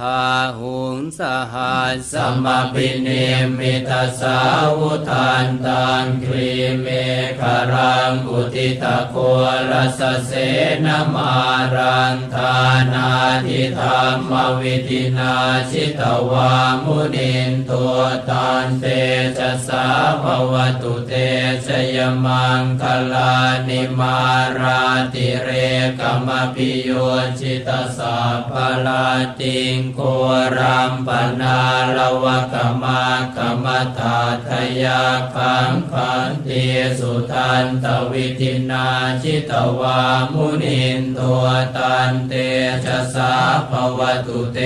พาหุงสหัสสสัมปิเนมิตาสาวุทานตังครีเมฆรังอุทิตะโครสเสนมารังทานาทิธรรมวิธินาชิตวามุนินตัวตันเตจะสาภวตุเตชยมังคลานิมาราติเรกมปิโยชิตสาภลาติงโครัมปนาลวะกมากรรมตาทยาคังคันเตสุทันตวิธินาชิตวามุนินตัวตันเตชะสาภวตุเต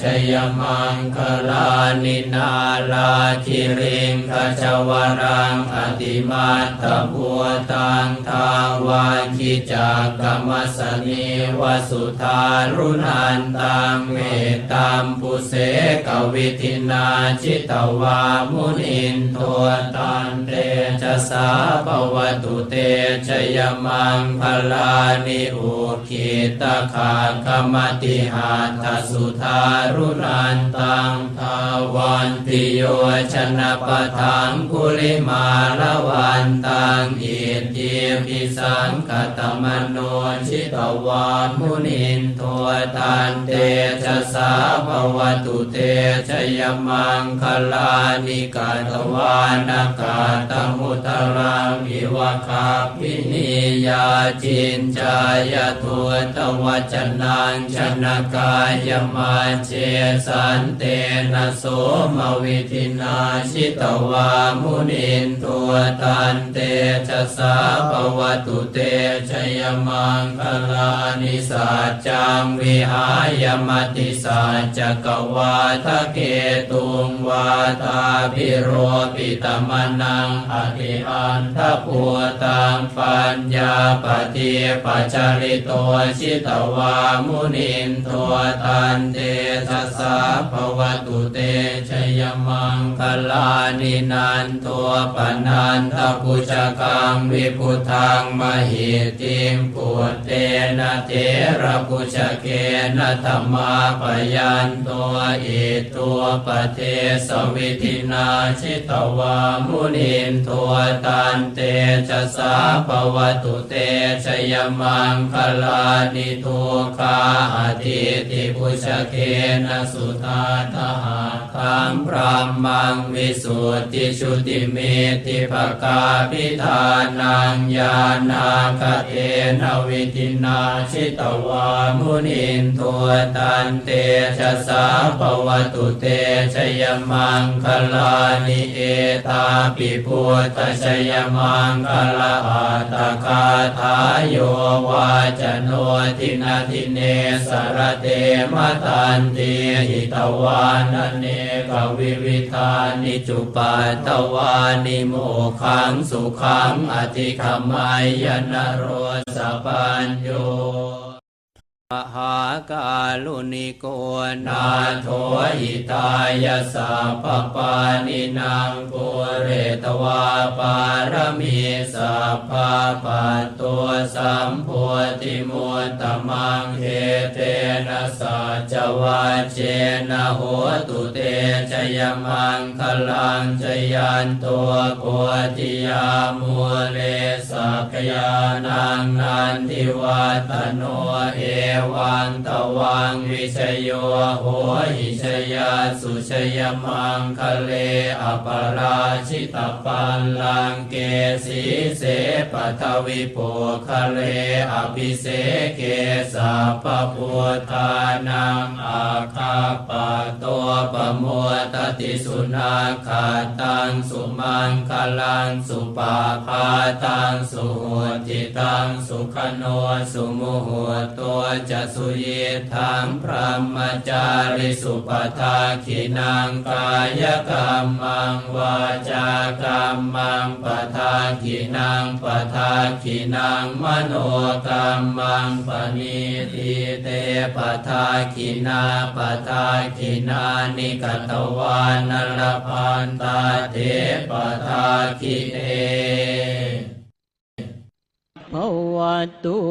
ชยมังคลานินาลาคิริงขจวรังอติมาตบัวตังทาวาคิจากกรรมสนีวสุธารุนันตังเมตตามปุเสกวิธินาชิตวามุนินโทตันเตจะ สาภวตุเตชยมังพลานิอุคิตาขากรรมติหาทสุธารุนันตังทาวันติโยชนะปะทังกุลิมาละวันตังอิทิปิสังกตมโนชิตวามุนินโทตันเตชะสาภวตุเตชยมังคลานิกาตวานากาตมุตตรังอิวะคาปินิยาจินจายทุตวจนังชนะกายมาเจสันเตนะโสมวิธินาชิตวามุนินตัวตันเตชะสาภวตุเตชยมังคลานิสัจจังวิหายมติสัจจกวาทะเกตุงวาตาพิโรปิตมนังอธิอันทพัวตังปัญญาปฏิปัจจาริโตชิตวามุนินตัวตันเตชะสาภวตุเตชยมังคลานินันตัวปนันทปุจกังวิพุทังมหิติมปุตเตนะเทระปุจเกนะธรรมาปยันตัวอิตัวปเทสวิธินาชิตวามุนินตัวตันเตชะสาภวตุเตชยมังคลานิทุคาอธิติปุชเกนะสุตาทหา คังพรามังวิสุทธิชุติเมติภกาพิธานังญาณาคเทนวิธินาชิตวามุนินตัวตันเตชะสาภวตุเตชยมังคลานิเอตาปิพุทธชยมังคลาอัตตคาทายโยวาจโนทินาทิเนสรเตมตันติหิตวานเนกวิวิธานิจุปัตตวานิโมขังสุขังอธิขมายนโรสปัญโย มหากาลุนิโกนาโทหิตายสัพปานินางปุเรตวาปารมีสัพพะปัตตัวสัมโพธิมุตตมังเฮเตนะสัจวัจเจนะโหตุเตชยมังคลังชยันตัวโพธิยามูเลสักยานังนันทิวัตโนเอวันตวังวิชโยโหหิชยาสุชยมังคะเลอปราชิตปันลังเกสีเสปทวิปุคะเลอภิเสเกสัพพพุทธานังอาคาปโต ปมัวตติสุนาคาตังสุมังคลังสุปาพาตังสุหุติตังสุขโนสุมุหตัวจะสุเยทังพระมจาริสุปทาขินังกายกรรมังวาจากรรมังปทาขินังปทาขินังมโนกรรมังปณิทิเตปทาขินาปทาขินานิกตวานรพันตาเทปทาขิเอภวตุ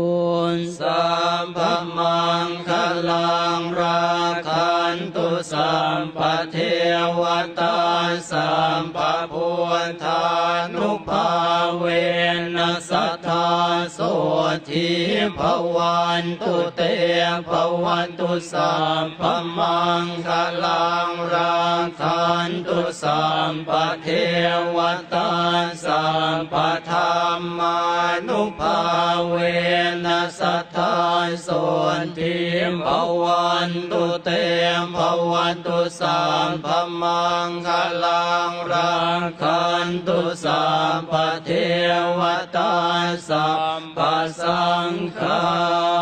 นสัมภมังคลังราคั นตุสัมปเทวตาสัมปพุทธานุภาเวนัสธาโสทีภวันตุเตภวันตุสัมปมังคลังรังคันตุสัมปเทวตาสัมปธรรมานุภาเวนัสธาโสทีภวันตุเตภวันตุสัมภมังคลังรังคันตุสัมปเทวตาสัมปสังฆา